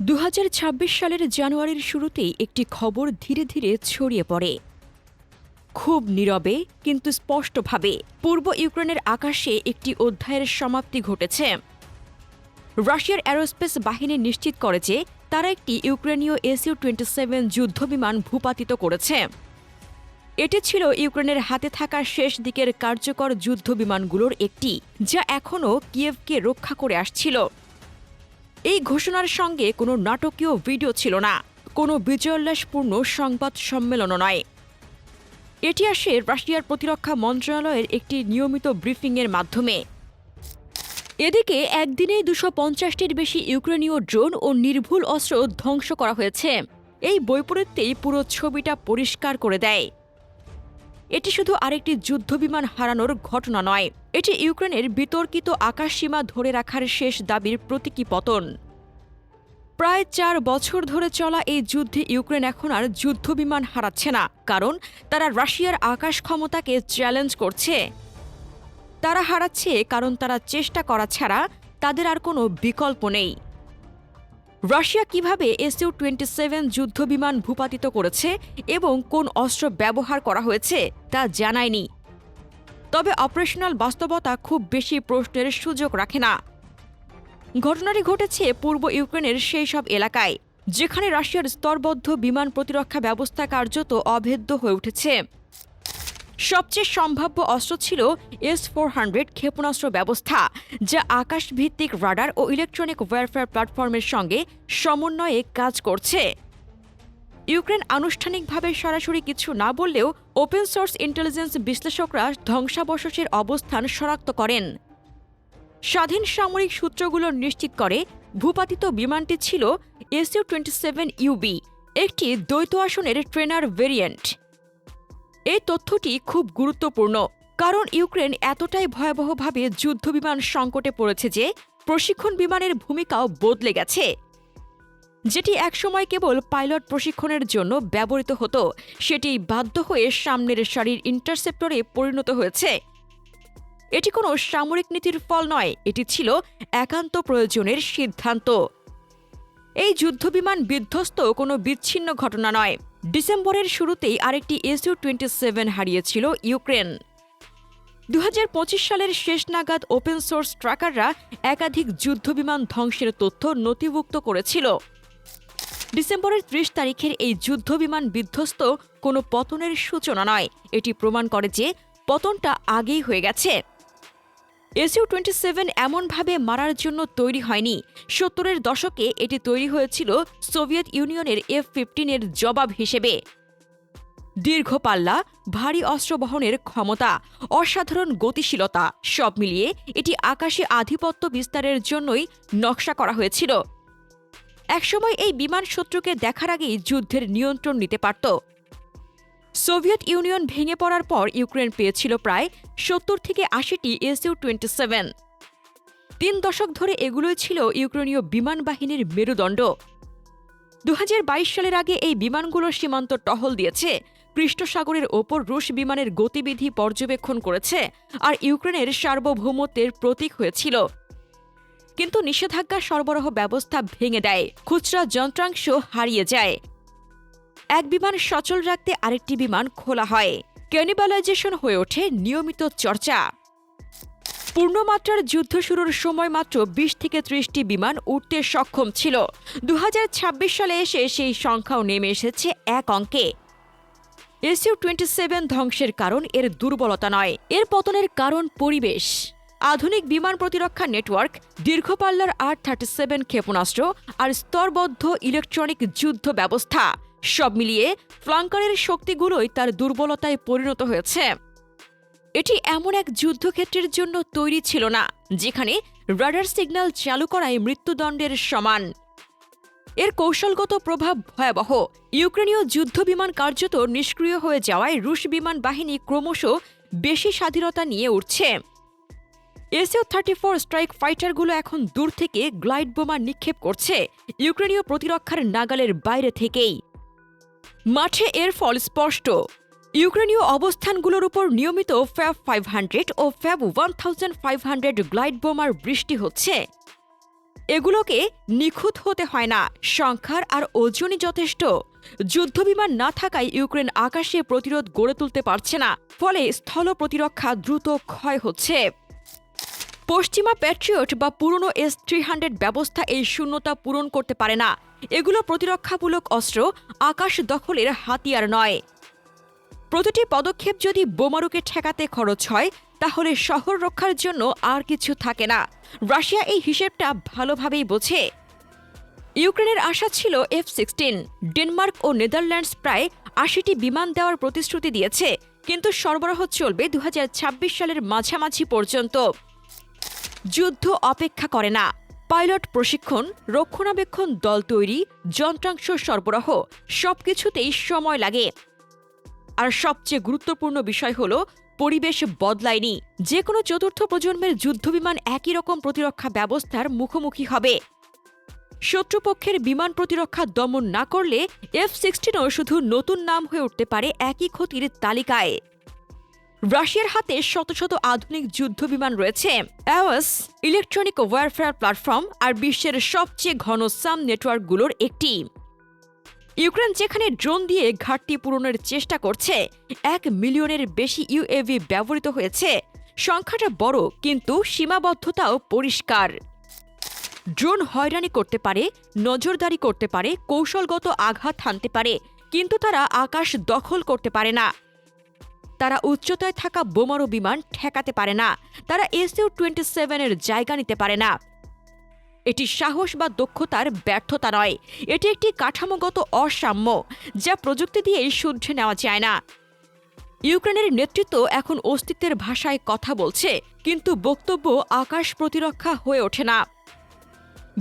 দু হাজার ছাব্বিশ সালের জানুয়ারির শুরুতেই একটি খবর ধীরে ধীরে ছড়িয়ে পড়ে। খুব নীরবে, কিন্তু স্পষ্টভাবে, পূর্ব ইউক্রেনের আকাশে একটি অধ্যায়ের সমাপ্তি ঘটেছে। রাশিয়ার অ্যারোস্পেস বাহিনী নিশ্চিত করে যে, তারা একটি ইউক্রেনীয় এসইউ টোয়েন্টি সেভেন যুদ্ধবিমান ভূপাতিত করেছে। এটি ছিল ইউক্রেনের হাতে থাকা শেষ দিকের কার্যকর যুদ্ধবিমানগুলোর একটি, যা এখনও কিয়েভকে রক্ষা করে আসছিল। এই ঘোষণার সঙ্গে কোনো নাটকীয় ভিডিও ছিল না, কোনো বিজয়োল্লাসপূর্ণ সংবাদ সম্মেলনও নয়। এটি আসে রাশিয়ার প্রতিরক্ষা মন্ত্রণালয়ের একটি নিয়মিত ব্রিফিংয়ের মাধ্যমে। এদিকে একদিনে দুশো পঞ্চাশটির বেশি ইউক্রেনীয় ড্রোন ও নির্ভুল অস্ত্র ধ্বংস করা হয়েছে। এই বৈপরীত্যেই পুরো ছবিটা পরিষ্কার করে দেয়। এটি শুধু আরেকটি যুদ্ধবিমান হারানোর ঘটনা নয়, এটি ইউক্রেনের বিতর্কিত আকাশসীমা ধরে রাখার শেষ দাবির প্রতীকী পতন। প্রায় চার বছর ধরে চলা এই যুদ্ধে ইউক্রেন এখন আর যুদ্ধবিমান হারাচ্ছে না, কারণ তারা রাশিয়ার আকাশ ক্ষমতাকে চ্যালেঞ্জ করছে। তারা হারাচ্ছে কারণ তারা চেষ্টা করা ছাড়া তাদের আর কোনো বিকল্প নেই। রাশিয়া কীভাবে এসইউ টোয়েন্টি সেভেন যুদ্ধবিমান ভূপাতিত করেছে এবং কোন অস্ত্র ব্যবহার করা হয়েছে তা জানায়নি। তবে অপারেশনাল বাস্তবতা খুব বেশি প্রশ্নের সুযোগ রাখে না। ঘটনাটি ঘটেছে পূর্ব ইউক্রেনের সেই সব এলাকায়, যেখানে রাশিয়ার স্তরবদ্ধ বিমান প্রতিরক্ষা ব্যবস্থা কার্যত অভেদ্য হয়ে উঠেছে। সবচেয়ে সম্ভাব্য অস্ত্র ছিল এস ফোর হান্ড্রেড ক্ষেপণাস্ত্র ব্যবস্থা, যা আকাশভিত্তিক রাডার ও ইলেকট্রনিক ওয়ারফেয়ার প্ল্যাটফর্মের সঙ্গে সমন্বয়ে কাজ করছে। ইউক্রেন আনুষ্ঠানিকভাবে সরাসরি কিছু না বললেও ওপেন সোর্স ইন্টেলিজেন্স বিশ্লেষকরা ধ্বংসাবশেষের অবস্থান শনাক্ত করেন। স্বাধীন সামরিক সূত্রগুলো নিশ্চিত করে ভূপাতিত বিমানটি ছিল এসইউ টোয়েন্টি সেভেন ইউবি একটি দ্বৈত আসনের ট্রেনার ভেরিয়েন্ট। এই তথ্যটি খুব গুরুত্বপূর্ণ, কারণ ইউক্রেন এতটাই ভয়াবহভাবে যুদ্ধবিমান সংকটে পড়েছে যে প্রশিক্ষণ বিমানের ভূমিকাও বদলে গেছে, যেটি একসময় কেবল পাইলট প্রশিক্ষণের জন্য ব্যবহৃত হতো, সেটি বাধ্য হয়ে সামনের সারির ইন্টারসেপ্টরে পরিণত হয়েছে। এটি কোনো সামরিক নীতির ফল নয়, এটি ছিল একান্ত প্রয়োজনের সিদ্ধান্ত। এই যুদ্ধবিমান বিধ্বস্ত কোনো বিচ্ছিন্ন ঘটনা নয়। ডিসেম্বরের শুরুতেই আরেকটি এসইউ টোয়েন্টি সেভেন হারিয়েছিল ইউক্রেন। দু হাজার পঁচিশ সালের শেষ নাগাদ ওপেন সোর্স ট্র্যাকাররা একাধিক যুদ্ধবিমান ধ্বংসের তথ্য নথিভুক্ত করেছিল। ডিসেম্বরের ত্রিশ তারিখের এই যুদ্ধবিমান বিধ্বস্ত কোনো পতনের সূচনা নয়। এটি প্রমাণ করে যে পতনটা আগেই হয়ে গেছে। এসইউ টোয়েন্টি সেভেন এমনভাবে মারার জন্য তৈরি হয়নি। সত্তরের দশকে এটি তৈরি হয়েছিল সোভিয়েত ইউনিয়নের এফ ফিফটিনের জবাব হিসেবে। দীর্ঘ পাল্লা, ভারী অস্ত্র বহনের ক্ষমতা, অসাধারণ গতিশীলতা, সব মিলিয়ে এটি আকাশে আধিপত্য বিস্তারের জন্যই নকশা করা হয়েছিল। একসময় এই বিমান শত্রুকে দেখার আগেই যুদ্ধের নিয়ন্ত্রণ নিতে পারত। সোভিয়েত ইউনিয়ন ভেঙে পড়ার পর ইউক্রেন পেয়েছিল প্রায় সত্তর থেকে আশিটি এসইউ টোয়েন্টি সেভেন। তিন দশক ধরে এগুলোই ছিল ইউক্রেনীয় বিমান বাহিনীর মেরুদণ্ড। দু হাজার বাইশ সালের আগে এই বিমানগুলোর সীমান্ত টহল দিয়েছে কৃষ্ণসাগরের ওপর রুশ বিমানের গতিবিধি পর্যবেক্ষণ করেছে, আর ইউক্রেনের সার্বভৌমত্বের প্রতীক হয়েছিল। কিন্তু নিষেধাজ্ঞা সরবরাহ ব্যবস্থা ভেঙে দেয়, খুচরা যন্ত্রাংশ হারিয়ে যায়। এক বিমান সচল রাখতে আরেকটি বিমান খোলা হয়। ক্যানিবালাইজেশন হয়ে ওঠে নিয়মিত চর্চা। পূর্ণমাত্রার যুদ্ধ শুরুর সময় মাত্র বিশ থেকে ত্রিশটি বিমান উঠতে সক্ষম ছিল। দু হাজার ছাব্বিশ সালে এসে সেই সংখ্যাও নেমে এসেছে এক অঙ্কে। এসইউ টোয়েন্টি সেভেন ধ্বংসের কারণ এর দুর্বলতা নয়, এর পতনের কারণ পরিবেশ। আধুনিক বিমান প্রতিরক্ষা নেটওয়ার্ক দীর্ঘপাল্লার আর থার্টি সেভেন ক্ষেপণাস্ত্র আর স্তরবদ্ধ ইলেকট্রনিক যুদ্ধ ব্যবস্থা। সব মিলিয়ে ফ্লাঙ্কারের শক্তিগুলোই তার দুর্বলতায় পরিণত হয়েছে। এটি এমন এক যুদ্ধক্ষেত্রের জন্য তৈরি ছিল না, যেখানে রাডার সিগন্যাল চালু করায় মৃত্যুদণ্ডের সমান। এর কৌশলগত প্রভাব ভয়াবহ। ইউক্রেনীয় যুদ্ধ বিমান কার্যত নিষ্ক্রিয় হয়ে যাওয়ায় রুশ বিমান বাহিনী ক্রমশ বেশি স্বাধীনতা নিয়ে উঠছে। এসইউ থার্টি ফোর স্ট্রাইক ফাইটারগুলো এখন দূর থেকে গ্লাইড বোমা নিক্ষেপ করছে ইউক্রেনীয় প্রতিরক্ষার নাগালের বাইরে থেকেই। মাঠে এর ফল স্পষ্ট। ইউক্রেনীয় অবস্থানগুলোর উপর নিয়মিত ফ্যাব ফাইভ হান্ড্রেড ও FAB one thousand five hundred glide বোমার বৃষ্টি হচ্ছে। এগুলোকে নিখুঁত হতে হয় না, সংখ্যার আর ওজনই যথেষ্ট। যুদ্ধবিমান না থাকায় ইউক্রেন আকাশে প্রতিরোধ গড়ে তুলতে পারছে না, ফলে স্থল প্রতিরক্ষা দ্রুত ক্ষয় হচ্ছে। পশ্চিমা প্যাট্রিয়ট বা পুরনো এস থ্রি হান্ড্রেড ব্যবস্থা এই শূন্যতা পূরণ করতে পারে না। এগুলো প্রতিরক্ষামূলক অস্ত্র, আকাশ দখলের হাতিয়ার নয়। প্রতিটি পদক্ষেপ যদি বোমারুকে ঠেকাতে খরচ হয়, তাহলে শহর রক্ষার জন্য আর কিছু থাকে না। রাশিয়া এই হিসেবটা ভালোভাবেই বোঝে। ইউক্রেনের আশা ছিল এফ সিক্সটিন ডেনমার্ক ও নেদারল্যান্ডস প্রায় আশিটি বিমান দেওয়ার প্রতিশ্রুতি দিয়েছে, কিন্তু সরবরাহ চলবে দু হাজার ছাব্বিশ সালের মাঝামাঝি পর্যন্ত। যুদ্ধ অপেক্ষা করে না। পাইলট প্রশিক্ষণ, রক্ষণাবেক্ষণ দল তৈরি, যন্ত্রাংশ সরবরাহ, সবকিছুতেই সময় লাগে। আর সবচেয়ে গুরুত্বপূর্ণ বিষয় হল, পরিবেশ বদলায়নি। যে কোনো চতুর্থ প্রজন্মের যুদ্ধবিমান একই রকম প্রতিরক্ষা ব্যবস্থার মুখোমুখি হবে। শত্রুপক্ষের বিমান প্রতিরক্ষা দমন না করলে এফ সিক্সটিনও শুধু নতুন নাম হয়ে উঠতে পারে একই ক্ষতির তালিকায়। রাশিয়ার হাতে শত শত আধুনিক যুদ্ধ বিমান রয়েছে। অ্যাওয়াস ইলেকট্রনিক ওয়ারফেয়ার প্ল্যাটফর্ম আর বিশ্বের সবচেয়ে ঘন সাম নেটওয়ার্কগুলোর একটি। ইউক্রেন যেখানে ড্রোন দিয়ে ঘাটতি পূরণের চেষ্টা করছে, এক মিলিয়নের বেশি ইউএভি ব্যবহৃত হয়েছে। সংখ্যাটা বড়, কিন্তু সীমাবদ্ধতাও পরিষ্কার। ড্রোন হয়রানি করতে পারে, নজরদারি করতে পারে, কৌশলগত আঘাত হানতে পারে, কিন্তু তারা আকাশ দখল করতে পারে না। তারা উচ্চতায় থাকা বোমারু বিমান ঠেকাতে পারে না। তারা এসইউ টোয়েন্টি সেভেনের জায়গা নিতে পারে না। এটি সাহস বা দক্ষতার ব্যর্থতা নয়। এটি একটি কাঠামোগত অসাম্য যা প্রযুক্তি দিয়েই শুদ্ধে নেওয়া যায় না। ইউক্রেনের নেতৃত্ব এখন অস্তিত্বের ভাষায় কথা বলছে, কিন্তু বক্তব্য আকাশ প্রতিরক্ষা হয়ে ওঠে না।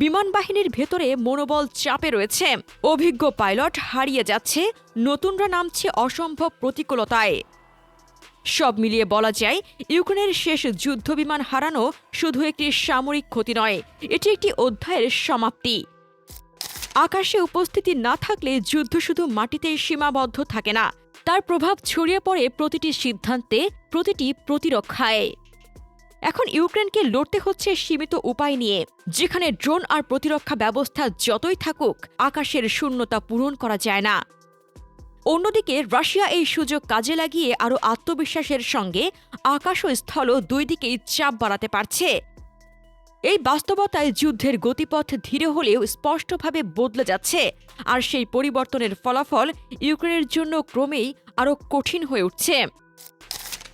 বিমান বাহিনীর ভেতরে মনোবল চাপে রয়েছে। অভিজ্ঞ পাইলট হারিয়ে যাচ্ছে, নতুনরা নামছে অসম্ভব প্রতিকূলতায়। সব মিলিয়ে বলা যায়, ইউক্রেনের শেষ যুদ্ধবিমান হারানো শুধু একটি সামরিক ক্ষতি নয়, এটি একটি অধ্যায়ের সমাপ্তি। আকাশে উপস্থিতি না থাকলে যুদ্ধ শুধু মাটিতেই সীমাবদ্ধ থাকে না, তার প্রভাব ছড়িয়ে পড়ে প্রতিটি সিদ্ধান্তে, প্রতিটি প্রতিরক্ষায়। এখন ইউক্রেনকে লড়তে হচ্ছে সীমিত উপায় নিয়ে, যেখানে ড্রোন আর প্রতিরক্ষা ব্যবস্থা যতই থাকুক, আকাশের শূন্যতা পূরণ করা যায় না। অন্যদিকে রাশিয়া এই সুযোগ কাজে লাগিয়ে আরও আত্মবিশ্বাসের সঙ্গে আকাশ ও স্থল দুই দিকেই চাপ বাড়াতে পারছে। এই বাস্তবতায় যুদ্ধের গতিপথ ধীরে হলেও স্পষ্টভাবে বদলে যাচ্ছে, আর সেই পরিবর্তনের ফলাফল ইউক্রেনের জন্য ক্রমেই আরও কঠিন হয়ে উঠছে।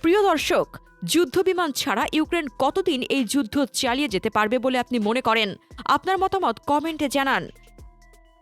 প্রিয় দর্শক, যুদ্ধবিমান ছাড়া ইউক্রেন কতদিন এই যুদ্ধ চালিয়ে যেতে পারবে বলে আপনি মনে করেন? আপনার মতামত কমেন্টে জানান।